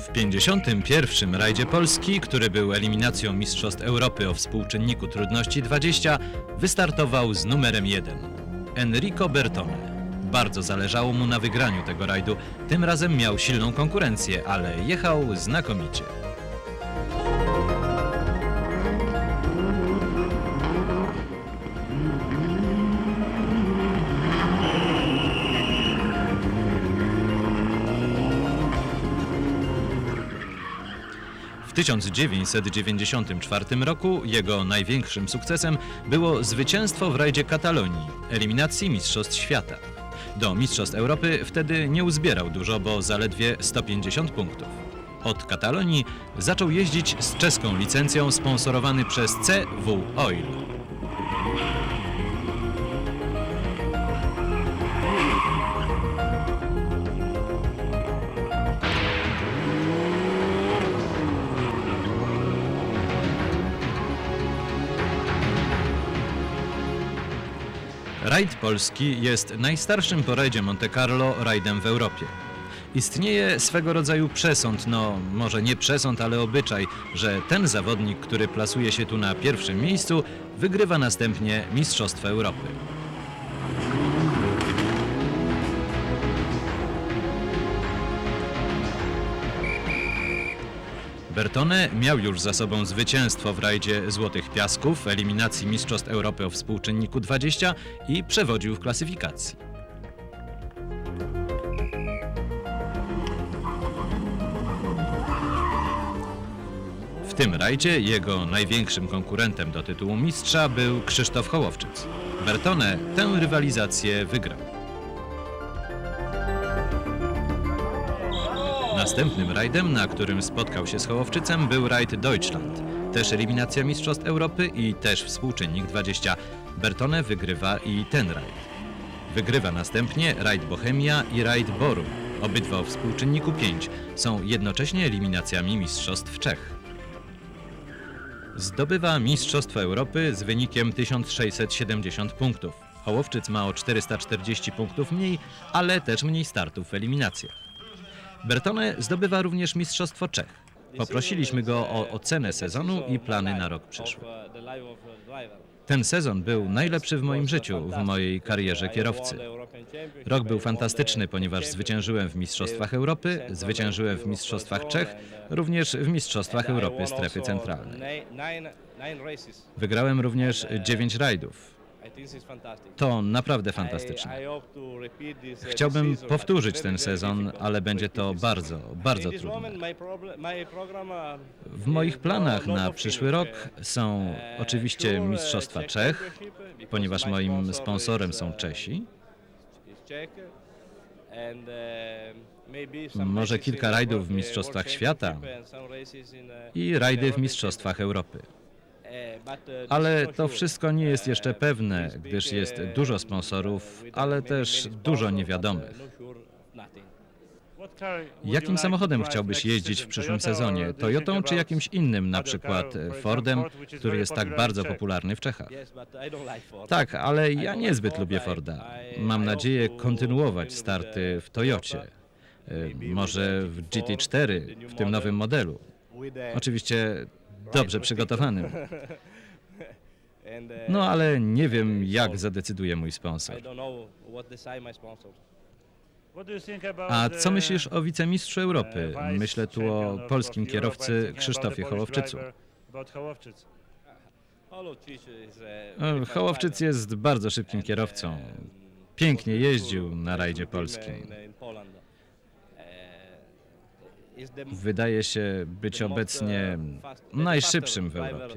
W 51. rajdzie Polski, który był eliminacją Mistrzostw Europy o współczynniku trudności 20, wystartował z numerem 1 Enrico Bertone. Bardzo zależało mu na wygraniu tego rajdu. Tym razem miał silną konkurencję, ale jechał znakomicie. W 1994 roku jego największym sukcesem było zwycięstwo w rajdzie Katalonii, eliminacji Mistrzostw Świata. Do Mistrzostw Europy wtedy nie uzbierał dużo, bo zaledwie 150 punktów. Od Katalonii zaczął jeździć z czeską licencją sponsorowany przez CW Oil. Rajd polski jest najstarszym po rajdzie Monte Carlo rajdem w Europie. Istnieje swego rodzaju przesąd, no może nie przesąd, ale obyczaj, że ten zawodnik, który plasuje się tu na pierwszym miejscu, wygrywa następnie Mistrzostwa Europy. Bertone miał już za sobą zwycięstwo w rajdzie Złotych Piasków, eliminacji Mistrzostw Europy o współczynniku 20 i przewodził w klasyfikacji. W tym rajdzie jego największym konkurentem do tytułu mistrza był Krzysztof Hołowczyc. Bertone tę rywalizację wygrał. Następnym rajdem, na którym spotkał się z Hołowczycem, był rajd Deutschland. Też eliminacja Mistrzostw Europy i też współczynnik 20. Bertone wygrywa i ten rajd. Wygrywa następnie rajd Bohemia i rajd Boru. Obydwa o współczynniku 5 są jednocześnie eliminacjami Mistrzostw Czech. Zdobywa Mistrzostwo Europy z wynikiem 1670 punktów. Hołowczyc ma o 440 punktów mniej, ale też mniej startów w eliminacjach. Bertone zdobywa również Mistrzostwo Czech. Poprosiliśmy go o ocenę sezonu i plany na rok przyszły. Ten sezon był najlepszy w moim życiu, w mojej karierze kierowcy. Rok był fantastyczny, ponieważ zwyciężyłem w Mistrzostwach Europy, zwyciężyłem w Mistrzostwach Czech, również w Mistrzostwach Europy Strefy Centralnej. Wygrałem również 9 rajdów. To naprawdę fantastyczne. Chciałbym powtórzyć ten sezon, ale będzie to bardzo, bardzo trudne. W moich planach na przyszły rok są oczywiście Mistrzostwa Czech, ponieważ moim sponsorem są Czesi. Może kilka rajdów w Mistrzostwach Świata i rajdy w Mistrzostwach Europy. Ale to wszystko nie jest jeszcze pewne, gdyż jest dużo sponsorów, ale też dużo niewiadomych. Jakim samochodem chciałbyś jeździć w przyszłym sezonie? Toyotą czy jakimś innym, na przykład Fordem, który jest tak bardzo popularny w Czechach? Tak, ale ja niezbyt lubię Forda. Mam nadzieję kontynuować starty w Toyocie. Y, Może w GT4, w tym nowym modelu. Oczywiście dobrze przygotowanym. No ale nie wiem, jak zadecyduje mój sponsor. A co myślisz o wicemistrzu Europy? Myślę tu o polskim kierowcy Krzysztofie Hołowczycu. E, Hołowczyc jest bardzo szybkim kierowcą. Pięknie jeździł na rajdzie polskim. Wydaje się być obecnie najszybszym w Europie.